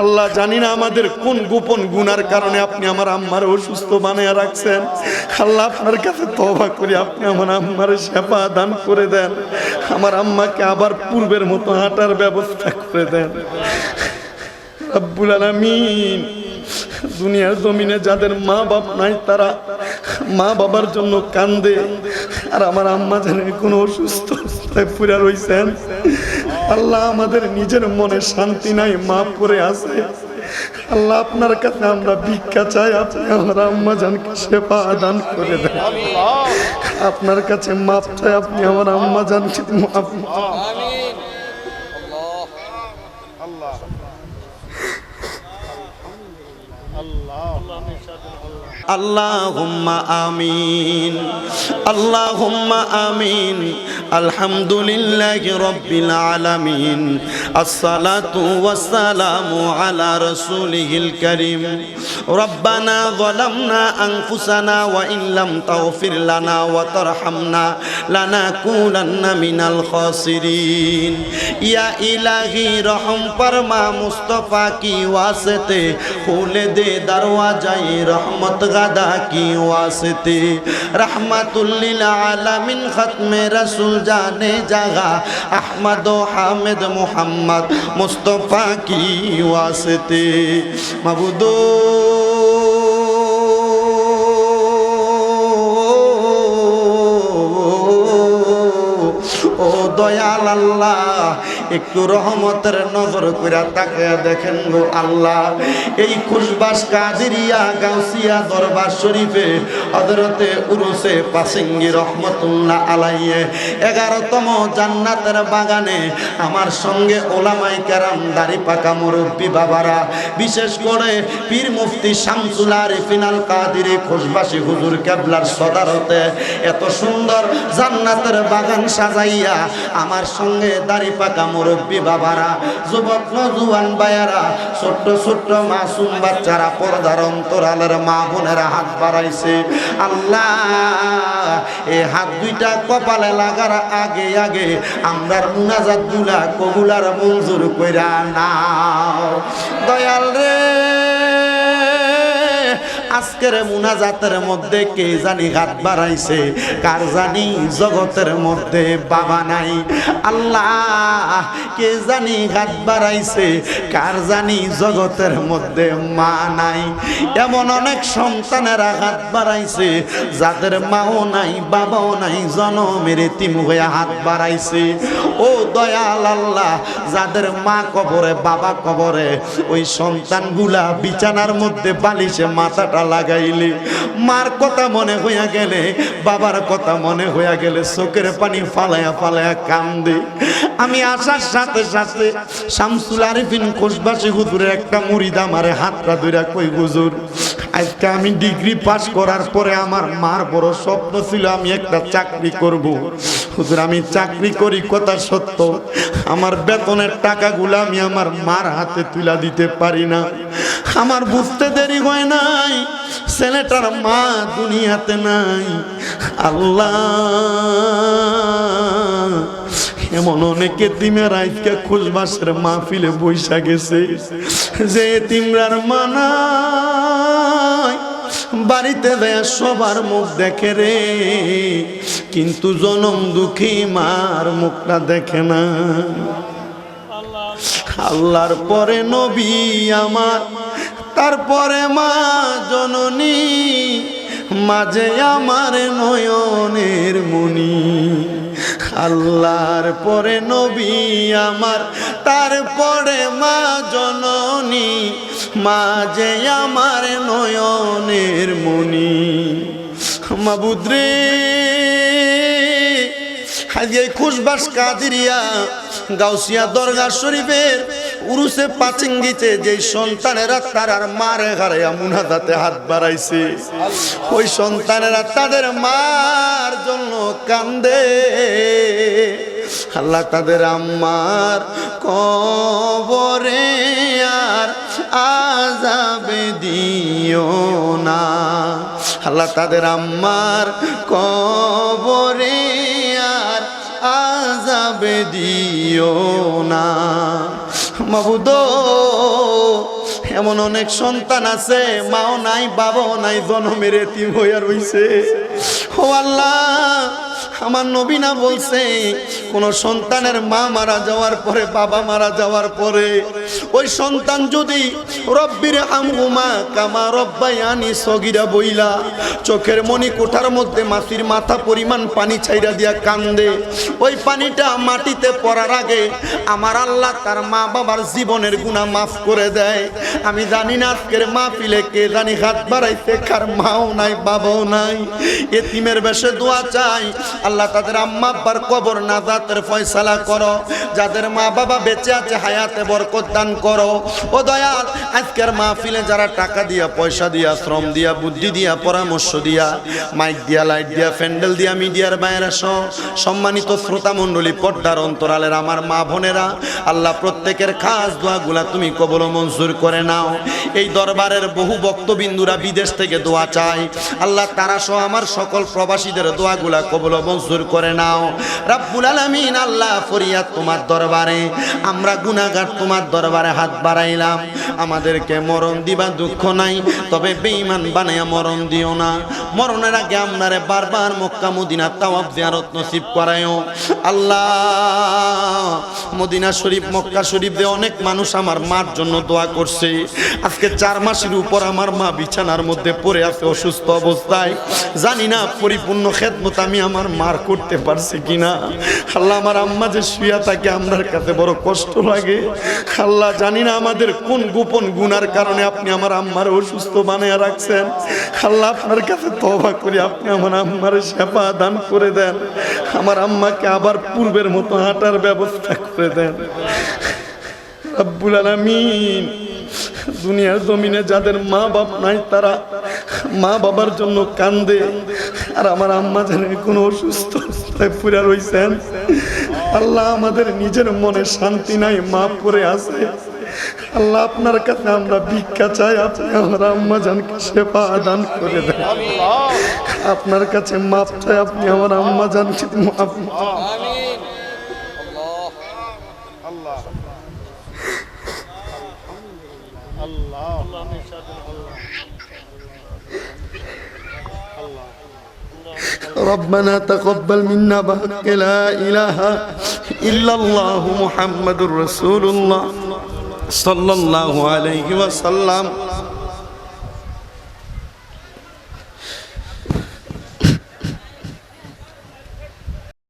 আল্লাহ জানি না আমাদের কোন গোপন গুনার কারণে আপনি আমার আম্মার অসুস্থ বানিয়ে রাখছেন। আল্লাহ আপনার কাছে তবা করি, আপনি আমার আম্মার সেবা দান করে দেন। আমার আম্মাকে আবার পূর্বের মতো হাঁটার ব্যবস্থা করে দেন। দুনিয়ার জমিনে যাদের মা বাপ নাই তারা মা বাবার জন্য কান্দে। আর আমার আম্মা যেন কোনো অসুস্থ অবস্থায় পুরা রইছেন। আল্লাহ আমাদের নিজের মনে শান্তি নাই মা পরে আছে। আল্লাহ আপনার কাছে আমরা ভিক্ষা চাই, আপনি আমার আম্মা জানকে সেবা দান করে দেন। আপনার কাছে মাপ চাই, আপনি আমার আম্মা জানকে মাপ আল্লাহুম্মা আমিন। আল্লাহুম্মা আমিন। আলহামদুলিল্লাহি আলামিন। আসসালাতু ওয়াসসালামু আলা ইয়া ইলাহি রহম ফরমা মুস্তাফা কি খুলে দে দরওয়াজাই রহমত গাদা কি ওয়াসতে। রহমাতুল্লিল আলামিন খতমে রসুল জানে জাগা। আহমদ ও হামিদ মোহাম্মদ মুস্তফা কি ওয়াসতে। মবুদো। ও দয়াল আল্লাহ একটু রহমতের নজর করে তাকে দেখেন গো আল্লাহ। এই খুশবাস কাদিরিয়া গাউসিয়া দরবার শরীফে হজরতে উরুসে পাসিঙ্গি রহমতুল্লাহ আলাইয়ে এগারোতম জান্নাতের বাগানে আমার সঙ্গে ওলামাই কেরাম, দাড়ি পাকা মুরব্বী বাবারা, বিশেষ করে পীর মুফতি শামসুল আরিফিনাল কাদিরি খুশবাসী হুজুর কেবলার সদারতে, এত সুন্দর জান্নাতের বাগান সাজাইয়া আমার সঙ্গে দাড়ি পাকা মুরব্বী বাবারা, যুবক নজুয়ান বায়ারা ছোট্ট ছোট্ট মাসুম বাচ্চারা, পর্দার অন্তরালের মা বোনেরা হাত বাড়াইছে। আল্লাহ, এ হাত দুইটা কপালে লাগার আগে আগে আমরার মুনাজাতগুলা কবুলার মঞ্জুর কইরা না দয়াল রে আজকের মুনাজাতের মধ্যে কে জানি হাত বাড়াইছে? কার জানি জগতের মধ্যে বাবা নাই? আল্লাহ, কে জানি হাত বাড়াইছে? কার জানি জগতের মধ্যে মা নাই? এমন অনেক সন্তানেরা হাত বাড়াইছে, যাদের মাও নাই, বাবাও নাই, জনমের তিম হয়ে হাত বাড়াইছে। ও দয়াল আল্লাহ, যাদের মা কবরে, বাবা কবরে, ওই সন্তানগুলা বিছানার মধ্যে বালিশে মাথাটা লাগাইলে। মার কথা মনে হইয়া গেলে, বাবার কথা মনে হইয়া গেলে চোখের পানি ফালায়া ফালায়া কান্দে। আমি আসার সাথে সাথে শামসুল আরিফিন কোষবাসী হুজুরের একটা মুড়িদ আমারে হাতটা ধইরা কই, হুজুর, আজকে আমি ডিগ্রি পাস করার পরে আমার মার বড় স্বপ্ন ছিল আমি একটা চাকরি করব। হুজুর, আমি চাকরি করি, কথা সত্য। আমার বেতনের টাকাগুলো আমি আমার মার হাতে তুলা দিতে পারি না। আমার বুঝতে দেরি হয় নাই, ছেলেটার মা দুনিয়াতে নাই। আল্লাহ, এমন অনেকে তিমের আজকে খুশবাসের মাহফিলে বৈশা গেছে। যে তিমরার মানায় বাড়িতে দেয়া সবার মুখ দেখে রে। কিন্তু জনম দুঃখী মার মুখটা দেখে না। আল্লাহর পরে নবী আমার, তারপরে মা জননী, মাঝে আমার নয়নের মনি আল্লাহর পরে নবী আমার, তারপরে মা জননী। মাঝে আমার নয়নের মনি মাবুদ্রে আজকে খুশবাস কাদিরিয়া গাউসিয়া দরগা শরীফের উরুসে পাচিঙ্গিতে যে সন্তানেরা তারার মারে হারাইয়া মুনাদাতে হাত বাড়াইছে, ওই সন্তানেরা তাদের মার জন্য কান্দে। আল্লাহ তাদের আম্মার কবরে আর আজাবে দিও না। আল্লাহ তাদের আম্মার কবরে আর আজাবে দিও না। মাবুদো, এমন অনেক সন্তান আছে, মাও নাই, বাবাও নাই, জনমের এতিম হইয়া রইছে। ও আল্লাহ, আমার নবীনা বলছে, কোন সন্তানের মা মারা যাওয়ার পরে, বাবা মারা যাওয়ার পরে ওই সন্তান যদি রব্বির আমগুমা কামা রব্বায়ানি সগিরা বইলা, চোখের মনি কোঠার মধ্যে মাসির মাথা পরিমাণ পানি ছাইরা দিয়া কান্দে, ওই পানিটা মাটিতে পড়ার আগে আমার আল্লাহ তার মা বাবার জীবনের গুণা মাফ করে দেয়। আমি জানি না আজকের মা পিলে কে জানি হাত বাড়াইছে, কার মাও নাই, বাবাও নাই। এতিমের বেশে দোয়া চাই, আল্লাহ তাদের আম্মা আব্বার কবর নাজাতের ফয়সালা করো, যাদের মা বাবা বেঁচে আছে হায়াতে বরকত দান করো। ও দয়াল, আজকের মাহফিলে যারা টাকা দিয়া, পয়সা দিয়া, শ্রম দিয়া, বুদ্ধি দিয়া, পরামর্শ দিয়া, মাইক দিয়া, লাইট দিয়া প্যান্ডেল দিয়া, মিডিয়ার বাইরে সম্মানিত শ্রোতা মণ্ডলী, পর্দার অন্তরালের আমার মা বোনেরা, আল্লাহ প্রত্যেকের খাস দোয়াগুলা তুমি কবল মঞ্জুর করে নাও। এই দরবারের বহু বক্তবিন্দুরা বিদেশ থেকে দোয়া চায়। আল্লাহ তারা সহ আমার সকল প্রবাসীদের দোয়াগুলা কবল মঞ্জুর করে নাও। রাব্বুল আলামিন আল্লাহ ফরিয়াদ তোমার দরবারে, আমরা গুনাহগার তোমার দরবারে হাত বাড়াইলাম। আমাদেরকে মরণ দিবা দুঃখ নাই, তবে বেঈমান বানাইয়া মরণ দিও না। মরণের আগে আপনারে বারবার মক্কা মদিনা তাওয়াব জিয়ারত নসিব করায়ও। আল্লাহ, মদিনা শরীফ, মক্কা শরীফ দিয়ে অনেক মানুষ আমার মার জন্য দোয়া করছে। আজকে চার মাসের উপর আমার মা বিছানার মধ্যে পড়ে আছে অসুস্থ অবস্থায়। জানি না পরিপূর্ণ খেদমত আমি আমার মার করতে পারছি কিনা। আল্লাহ আমার আম্মা যে শুয়া থাকে আমার কাছে বড় কষ্ট লাগে। আল্লাহ জানি না আমাদের কোন গোপন গুনার কারণে আপনি আমার আম্মার অসুস্থ বানিয়ে রাখছেন। আল্লাহ আপনার কাছে তবা করি, আপনি আমার আম্মার সেবা দান করে দেন। আমার আম্মাকে আবার পূর্বের মতো হাঁটার ব্যবস্থা করে দেন। রব্বুল আলামিন, দুনিয়ার জমিনে যাদের মা বাপ নাই তারা মা বাবার জন্য কান্দে, আর আমার আম্মা যেন কোনো অসুস্থ অবস্থায় পুরা রইছেন। আল্লাহ আমাদের নিজের মনে শান্তি নাই মা পড়ে আছে। আল্লাহ আপনার কাছে আমরা ভিক্ষা চাই, আপনি আমার আম্মা জানকে সেবা দান করে দেন। আপনার কাছে মাপ চাই, আপনি আমার আম্মা জানকে মাপ ربنا تقبل منا بحق لا إله إلا الله محمد رسول الله صلى الله عليه وسلم